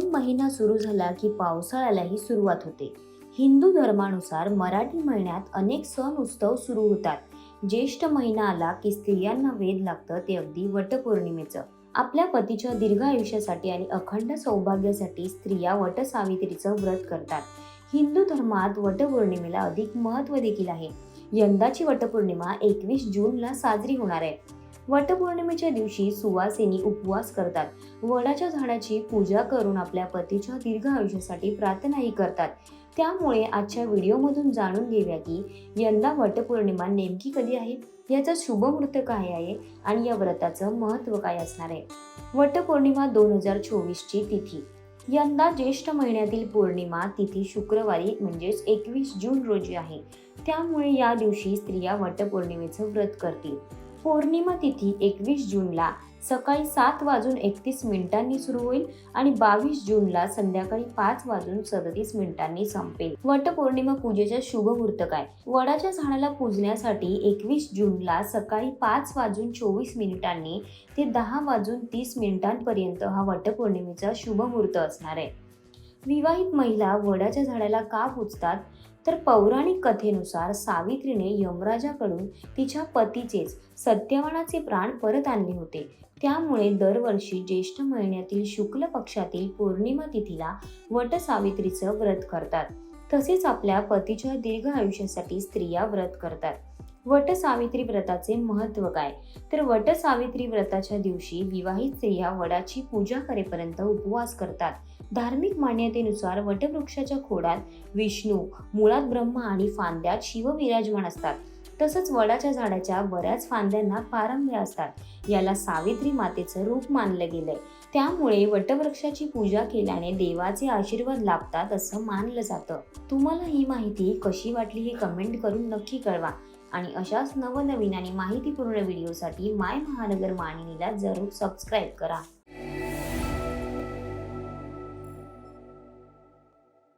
जून महिना सुरू झाला की पावसाळ्यालाही सुरुवात होते. हिंदू धर्मानुसार मराठी महिन्यात अनेक सण उत्सव सुरू होतात. ज्येष्ठ महिना आला की स्त्रियांना वेध लागतं ते अगदी वटपौर्णिमेचं. आपल्या पतीच्या दीर्घ आयुष्यासाठी आणि अखंड सौभाग्यासाठी स्त्रिया वटसावित्रीचं व्रत करतात. हिंदू धर्मात वटपौर्णिमेला अधिक महत्त्व देखील आहे. यंदाची वटपौर्णिमा एकवीस जूनला साजरी होणार आहे. वटपौर्णिमेच्या दिवशी सुवासिनी उपवास करतात. वडाच्या झाडाची पूजा करून आपल्या पतीच्या दीर्घ आयुष्यासाठी प्रार्थनाही करतात. त्यामुळे आजच्या व्हिडिओमधून जाणून घेऊया की यंदा वटपौर्णिमा नेमकी कधी आहे? याचा शुभ मुहूर्त काय आहे? आणि या व्रताचं महत्त्व काय असणार आहे? वटपौर्णिमा दोन हजार चोवीसची तिथी. यंदा ज्येष्ठ महिन्यातील पौर्णिमा तिथी शुक्रवारी म्हणजेच एकवीस जून रोजी आहे. त्यामुळे या दिवशी स्त्रिया वटपौर्णिमेचं व्रत करतील. पौर्णिमा तिथी एकवीस जूनला सकाळी सात वाजून एकतीस मिनिटांनी सुरू होईल आणि बावीस जूनला संध्याकाळी पाच वाजून सदतीस मिनिटांनी संपेल. वटपौर्णिमा पूजेचा शुभ मुहूर्त काय वडाच्या झाडाला पूजण्यासाठी एकवीस जूनला सकाळी पाच वाजून चोवीस मिनिटांनी ते दहा वाजून तीस मिनिटांपर्यंत हा वटपौर्णिमेचा शुभ मुहूर्त असणार आहे. विवाहित महिला वडाच्या झाडाला का पूजतात? तर पौराणिक कथेनुसार सावित्रीने यमराजाकडून तिच्या पतीचेच सत्यवानाचे प्राण परत आणले होते. त्यामुळे दरवर्षी ज्येष्ठ महिन्यातील शुक्ल पक्षातील पौर्णिमा तिथीला वटसावित्रीचं व्रत करतात. तसेच आपल्या पतीच्या दीर्घ आयुष्यासाठी स्त्रिया व्रत करतात. वटसावित्री व्रताचे महत्त्व काय? तर वटसावित्री व्रताच्या दिवशी विवाहित स्त्रिया वडाची पूजा करेपर्यंत उपवास करतात. धार्मिक मान्यतेनुसार वटवृक्षाच्या खोडात विष्णू मुळात ब्रह्मा आणि फांद्यात शिव विराजमान असतात. तसंच वडाच्या झाडाच्या बऱ्याच फांद्यांना पारंब्या असतात. याला सावित्री मातेचं रूप मानलं गेलंय. त्यामुळे वटवृक्षाची पूजा केल्याने देवाचे आशीर्वाद लाभतात असं मानलं जातं. तुम्हाला ही माहिती कशी वाटली हे कमेंट करून नक्की कळवा. आणि अशाच नवनवीन आणि माहितीपूर्ण व्हिडिओसाठी माय महानगर मानिनीला जरूर सबस्क्राईब करा.